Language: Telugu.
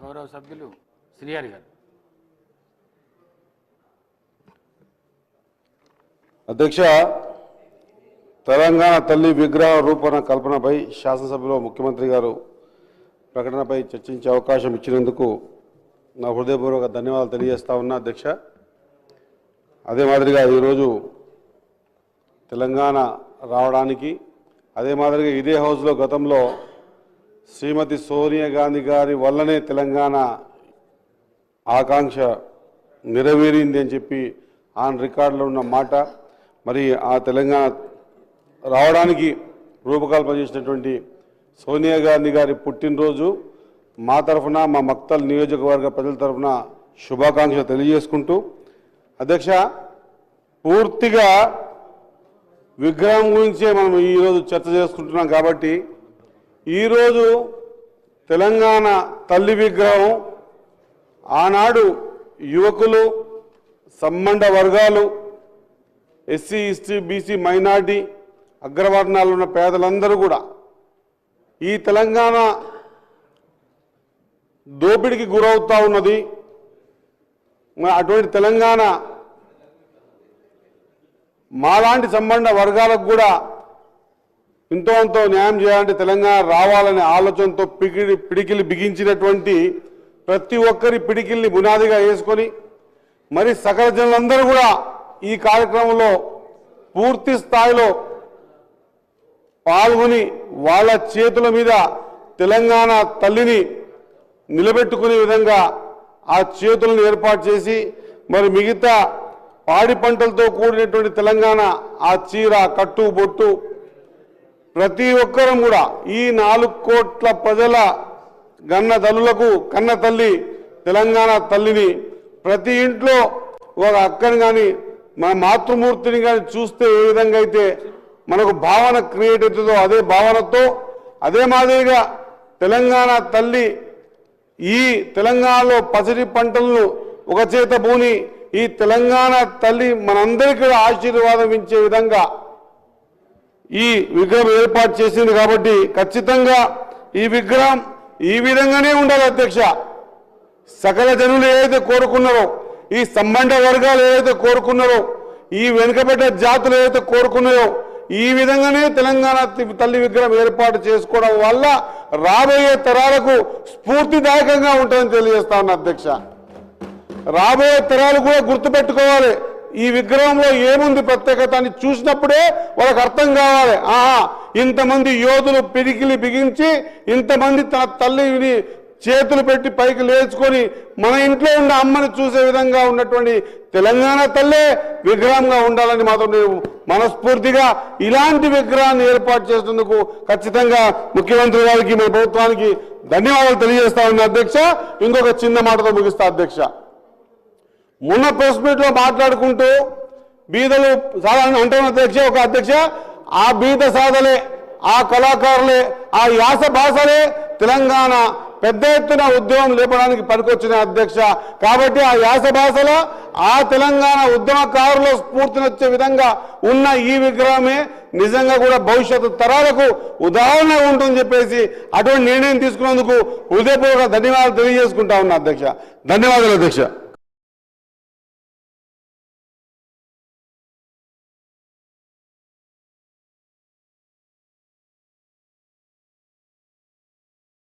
గౌరవ సభ్యులు శ్రీహరి గారు. అధ్యక్ష తెలంగాణ తల్లి విగ్రహ రూపణ కల్పనపై శాసనసభలో ముఖ్యమంత్రి గారు ప్రకటనపై చర్చించే అవకాశం ఇచ్చినందుకు నా హృదయపూర్వక ధన్యవాదాలు తెలియజేస్తా ఉన్నా అధ్యక్ష. అదే మాదిరిగా ఈరోజు తెలంగాణ రావడానికి అదే మాదిరిగా ఇదే హౌస్లో గతంలో శ్రీమతి సోనియా గాంధీ గారి వల్లనే తెలంగాణ ఆకాంక్ష నెరవేరింది అని చెప్పి ఆన్ రికార్డులో ఉన్న మాట. మరి ఆ తెలంగాణ రావడానికి రూపకల్పన చేసినటువంటి సోనియా గాంధీ గారి పుట్టినరోజు మా తరఫున మా మక్తల్ నియోజకవర్గ ప్రజల తరఫున శుభాకాంక్షలు తెలియజేసుకుంటూ అధ్యక్ష పూర్తిగా విగ్రహం గురించే మనం ఈరోజు చర్చ చేసుకుంటున్నాం కాబట్టి ఈరోజు తెలంగాణ తల్లి విగ్రహం ఆనాడు యువకులు సంబంధ వర్గాలు ఎస్సీ ఎస్టీ బీసీ మైనార్టీ అగ్రవర్ణాలు ఉన్న పేదలందరూ కూడా ఈ తెలంగాణ దోపిడికి గురవుతూ ఉన్నది. అటువంటి తెలంగాణ మాలాంటి సంబంధ వర్గాలకు కూడా ఎంతో అంతో న్యాయం చేయాలంటే తెలంగాణ రావాలనే ఆలోచనతో పికిడి పిడికిలి బిగించినటువంటి ప్రతి ఒక్కరి పిడికిల్ని బునాదిగా వేసుకొని మరి సకల జనులందరూ కూడా ఈ కార్యక్రమంలో పూర్తి స్థాయిలో పాల్గొని వాళ్ళ చేతుల మీద తెలంగాణ తల్లిని నిలబెట్టుకునే విధంగా ఆ చేతులను ఏర్పాటు చేసి మరి మిగతా పాడి పంటలతో కూడినటువంటి తెలంగాణ ఆ చీర కట్టు బొట్టు ప్రతి ఒక్కరం కూడా ఈ నాలుగు కోట్ల ప్రజల గన్న తల్లులకు కన్న తల్లి తెలంగాణ తల్లిని ప్రతి ఇంట్లో ఒక అక్కని కానీ మన మాతృమూర్తిని కానీ చూస్తే ఏ విధంగా అయితే మనకు భావన క్రియేట్ అవుతుందో అదే భావనతో అదే మాదిరిగా తెలంగాణ తల్లి ఈ తెలంగాణలో పసిడి పంటలను ఒక చేత భూని ఈ తెలంగాణ తల్లి మనందరికీ ఆశీర్వాదం ఇచ్చే విధంగా ఈ విగ్రహం ఏర్పాటు చేసింది కాబట్టి ఖచ్చితంగా ఈ విగ్రహం ఈ విధంగానే ఉండాలి అధ్యక్ష. సకల జనులు ఏదైతే కోరుకున్నారో ఈ సంబంధ వర్గాలు ఏదైతే కోరుకున్నారో ఈ వెనుకబడ్డ జాతులు ఏదైతే కోరుకున్నారో ఈ విధంగానే తెలంగాణ తల్లి విగ్రహం ఏర్పాటు చేసుకోవడం వల్ల రాబోయే తరాలకు స్ఫూర్తిదాయకంగా ఉంటుందని తెలియజేస్తా ఉన్నా అధ్యక్ష. రాబోయే తరాలు కూడా గుర్తుపెట్టుకోవాలి. ఈ విగ్రహంలో ఏముంది ప్రత్యేకత అని చూసినప్పుడే వాళ్ళకి అర్థం కావాలి. ఆహా ఇంతమంది యోధులు పిడికిలి బిగించి ఇంతమంది తన తల్లిని చేతులు పెట్టి పైకి లేచుకొని మన ఇంట్లో ఉన్న అమ్మని చూసే విధంగా ఉన్నటువంటి తెలంగాణ తల్లే విగ్రహంగా ఉండాలని మాత్రం నేను మనస్ఫూర్తిగా ఇలాంటి విగ్రహాన్ని ఏర్పాటు చేసినందుకు ఖచ్చితంగా ముఖ్యమంత్రి గారికి మన ప్రభుత్వానికి ధన్యవాదాలు తెలియజేస్తా ఉన్న అధ్యక్ష. ఇంకొక చిన్న మాటతో ముగిస్తా అధ్యక్ష. మొన్న ప్రెస్ మీట్లో మాట్లాడుకుంటూ బీదలు సాధారణ అంటున్న అధ్యక్ష ఒక అధ్యక్ష ఆ బీద సాధలే ఆ కళాకారులే ఆ యాస భాషలే తెలంగాణ పెద్ద ఎత్తున ఉద్యమం లేపడానికి పనికొచ్చిన అధ్యక్ష. కాబట్టి ఆ యాస భాషలో ఆ తెలంగాణ ఉద్యమకారులో స్ఫూర్తినొచ్చే విధంగా ఉన్న ఈ విగ్రహమే నిజంగా కూడా భవిష్యత్తు తరాలకు ఉదాహరణ ఉంటుందని చెప్పేసి అటువంటి నిర్ణయం తీసుకున్నందుకు హృదయపూర్వక ధన్యవాదాలు తెలియజేసుకుంటా ఉన్నా అధ్యక్ష. ధన్యవాదాలు అధ్యక్ష.